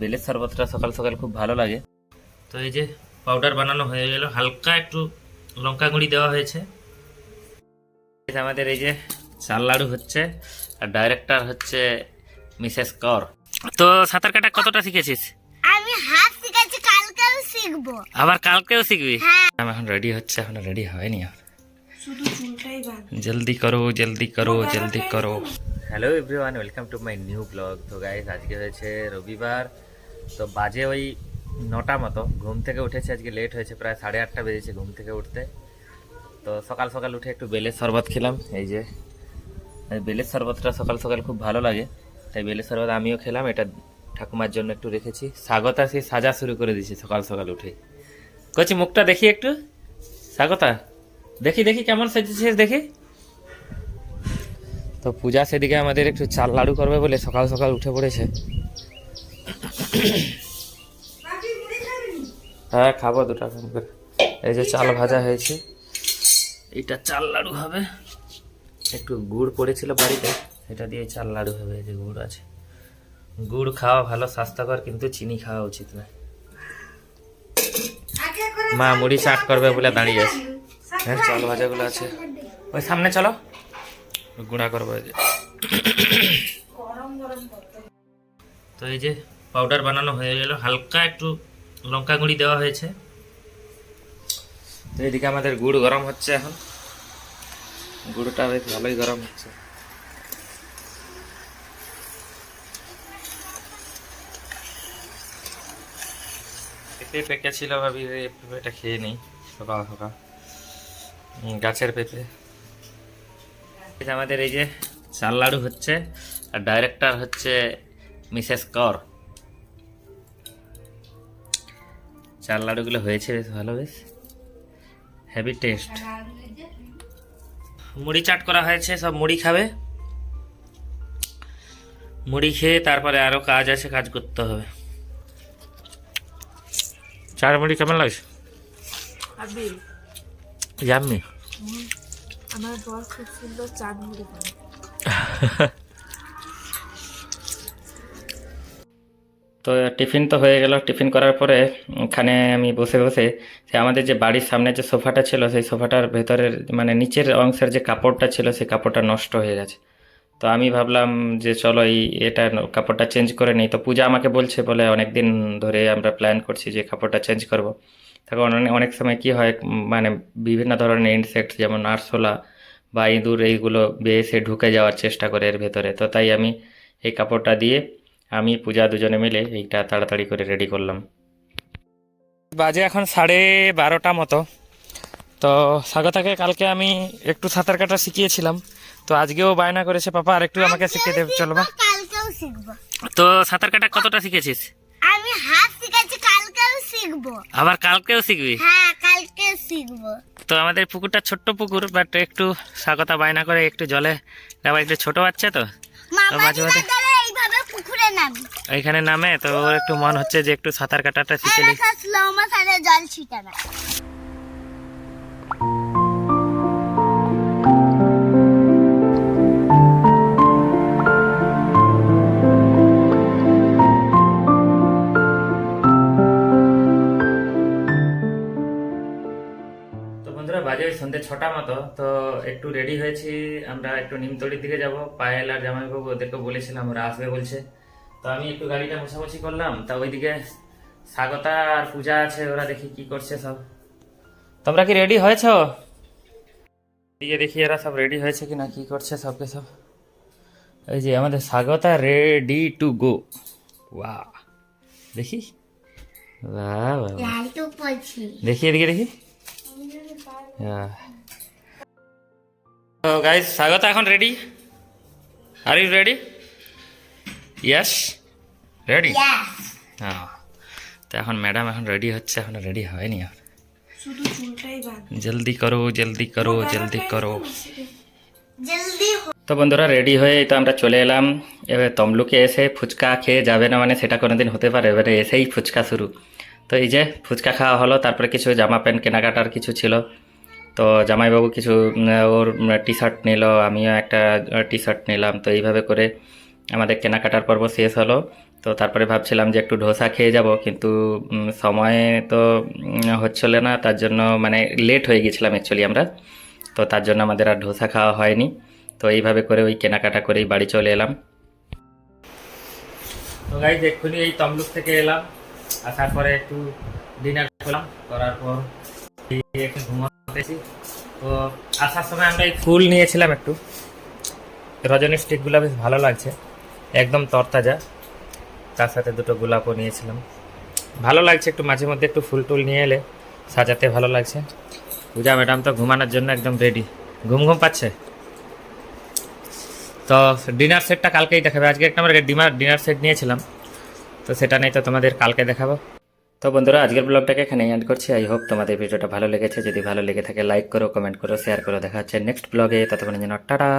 বেলের শরবতটা সকাল সকাল খুব ভালো লাগে। তো এই যে পাউডার বানানো হয়ে গেল হালকা একটু লঙ্কা গুঁড়ি দেওয়া হয়েছে। আমাদের এই যে চাল লাড়ু হচ্ছে আর ডাইরেক্টর হচ্ছে মিসেস কর। তো সাঁতার কাটা কতটা শিখেছিস? আমি হাত শিখেছি কালকেও শিখব। আবার কালকেও শিখবি? হ্যাঁ। আমি এখন রেডি হচ্ছে এখন রেডি হয়নি। আর শুধু চুলটাই বাদ জলদি করো জলদি করো জলদি করো। Hello everyone welcome to my new blog তো গাইস আজকে হয়েছে রবিবার। তো বাজে ওই নটা মতো। ঘুম থেকে উঠেছে, আজকে লেট হয়েছে, প্রায় সাড়ে আটটা বেজেছে ঘুম থেকে উঠতে। তো সকাল সকাল উঠে একটু বেলের শরবত খেলাম, এই যে। বেলের শরবতটা সকাল সকাল খুব ভালো লাগে। তাই বেলের শরবত আমিও খেলাম, এটা ঠাকুমার জন্য একটু রেখেছি। স্বাগতা সে সাজা শুরু করে দিয়েছে সকাল সকাল উঠে। কচি মুখটা দেখি একটু। স্বাগতা। দেখি দেখি, কেমন সেজেছিস দেখি। তো পূজা সেদিকে আমাদের একটু চাল লাড়ু করবে বলে সকাল সকাল উঠে পড়েছে। হ্যাঁ খাব দুটা এই যে চাল ভাজা হয়েছে। এটা চাল লাড়ু হবে। একটু গুড় পড়েছিল বাড়িতে, এটা দিয়ে চাল লাড়ু হবে, এই যে গুড় আছে। গুড় খাওয়া ভালো, স্বাস্থ্যকর, কিন্তু চিনি খাওয়া উচিত নয় মা মুড়ি চাট করবে বলে দাঁড়িয়ে আছে। হ্যাঁ চাল ভাজাগুলো আছে। ওই সামনে চলো। গুঁড়া করব এই যে। তো এই যে পাউডার বানানো হয়ে গেল। হালকা একটু লঙ্কা গুঁড়ি দেওয়া হয়েছে। তো এদিকে আমাদের গুড় গরম হচ্ছে এখন। গুড়টা বেশ ভালোই গরম হচ্ছে। পেঁপে পেকে ছিল ভাবি, পেঁপেটা খেয়ে নেই, সকাল সকাল। গাছের পেঁপে। আমাদের এই যে চাল লাড়ু হচ্ছে আর ডাইরেক্টর হচ্ছে মিসেস কর। চাল লাড়ুগুলো হয়েছে বেশ ভালো বেশ। হেভি টেস্ট মুড়ি চাট করা হয়েছে সব মুড়ি খাবে। মুড়ি খেয়ে তারপরে আরও কাজ আছে কাজ করতে হবে। চার মুড়ি কেমন লাগছে? জাননি আমার বর খুব সুন্দর তো টিফিন তো হয়ে গেল। টিফিন করার পরে ওখানে আমি বসে বসে সে আমাদের যে বাড়ির সামনে যে সোফাটা ছিল, সেই সোফাটার ভেতরের মানে নিচের অংশের যে কাপড়টা ছিল, সেই কাপড়টা নষ্ট হয়ে গেছে। তো আমি ভাবলাম যে চলো এই এটা কাপড়টা চেঞ্জ করে নিই। তো পূজা আমাকে বলছে বলে অনেক দিন ধরে আমরা প্ল্যান করছি যে কাপড়টা চেঞ্জ করব। তখন অনেক- অনেক সময় কি হয় মানে বিভিন্ন ধরনের ইনসেক্ট যেমন আরশোলা বা ইঁদুর এইগুলো বেয়ে ঢুকে যাওয়ার চেষ্টা করে এর ভেতরে। তো তাই আমি এই কাপড়টা দিয়ে আমি পূজা দুজনে মিলে এইটা তাড়াতাড়ি করে রেডি করলাম। বাজে এখন সাড়ে বারোটা মতো। তো স্বাগতাকে কালকে আমি একটু সাঁতার কাটা শিখিয়েছিলাম। তো আজকেও বায়না করেছে পাপা আর একটু আমাকে শিখিয়ে দেবে চলো বা তো সাঁতার কাটা কতটা শিখেছিস? শিখব। আবার কালকেও শিখবি? হ্যাঁ কালকেও শিখব। তো আমাদের পুকুরটা ছোট্ট পুকুর বাট একটু স্বাগতা বায়না করে একটু জলে আবার একটু ছোট বাচ্চা তো। মাঝে মাঝে- ওইখানে নামে তো ওর একটু মন হচ্ছে যে একটু সাঁতার কাটাটা শিখে নি। জল ছিটে বাজে ওই সন্ধ্যে ছটা মতো তো একটু রেডি হয়েছি। আমরা একটু নিমতলির দিকে যাব। পায়েল আর জামাইবাবু ওদেরকে বলেছিলাম ওরা আসবে বলছে। তো আমি একটু গাড়িটা মোছামুছি করলাম তা ওইদিকে স্বাগতা আর পূজা আছে ওরা দেখি কি করছে সব। তোমরা কি রেডি হয়েছ? দিয়ে দেখি এরা সব রেডি হয়েছে কিনা কি করছে সবকে সব। এই যে আমাদের স্বাগতা রেডি টু গো ওয়া দেখি। দেখি এদিকে দেখি। তো গাইজ স্বাগত এখন ready are you ready yes ready হ্যাঁ তো এখন ম্যাডাম এখন রেডি হচ্ছে এখন রেডি হয়নি আর জলদি করো জলদি করো জলদি করো। তো বন্ধুরা রেডি হয়ে তো আমরা চলে এলাম। এবার তমলুকে এসে ফুচকা খেয়ে যাবে না মানে সেটা কোনোদিন হতে পারে। এবারে এসেই ফুচকা শুরু। তো এই যে ফুচকা খাওয়া হলো তারপরে কিছু জামা প্যান্ট কেনাকাটার কিছু ছিল। তো জামাইবাবু কিছু ওর টি শার্ট নিল, আমিও একটা টি শার্ট নিলাম। তো এইভাবে করে আমাদের কেনাকাটার পর্ব শেষ হলো। তো তারপরে ভাবছিলাম যে একটু ধোসা খেয়ে যাব, কিন্তু সময় তো হচ্ছিল না। তার জন্য মানে লেট হয়ে গেছিলাম অ্যাকচুয়ালি আমরা। তো তার জন্য আমাদের আর ধোসা খাওয়া হয়নি। তো এইভাবে করে ওই কেনাকাটা করেই বাড়ি চলে এলাম। তো গাইজ এক্ষুনি এই তমলুক থেকে এলাম। আসার পরে একটু ডিনার করলাম। করার পর তো আসার সময় আমরা এই ফুল নিয়েছিলাম একটু। রজনী স্টিকগুলো বেশ ভালো লাগছে, একদম তরতাজা। তার সাথে দুটো গোলাপও নিয়েছিলাম। ভালো লাগছে একটু, মাঝে মধ্যে একটু ফুল টুল নিয়ে এলে সাজাতে ভালো লাগছে। পূজা ম্যাডাম তো ঘুমানোর জন্য একদম রেডি ঘুম ঘুম পাচ্ছে? তো ডিনার সেটটা কালকেই দেখাবে। আজকে একটা আমরা ডিমার ডিনার সেট নিয়েছিলাম। তো সেটা নেই তো তোমাদের কালকে দেখাবো। তো বন্ধুরা, আজকের ব্লগটাকে এখানে এন্ড করছি। আই হোপ তোমাদের ভিডিওটা ভালো লেগেছে। যদি ভালো লেগে থাকে লাইক করো কমেন্ট করো শেয়ার করো। দেখা হচ্ছে নেক্সট ব্লগে। ততক্ষণের যেন টাটা।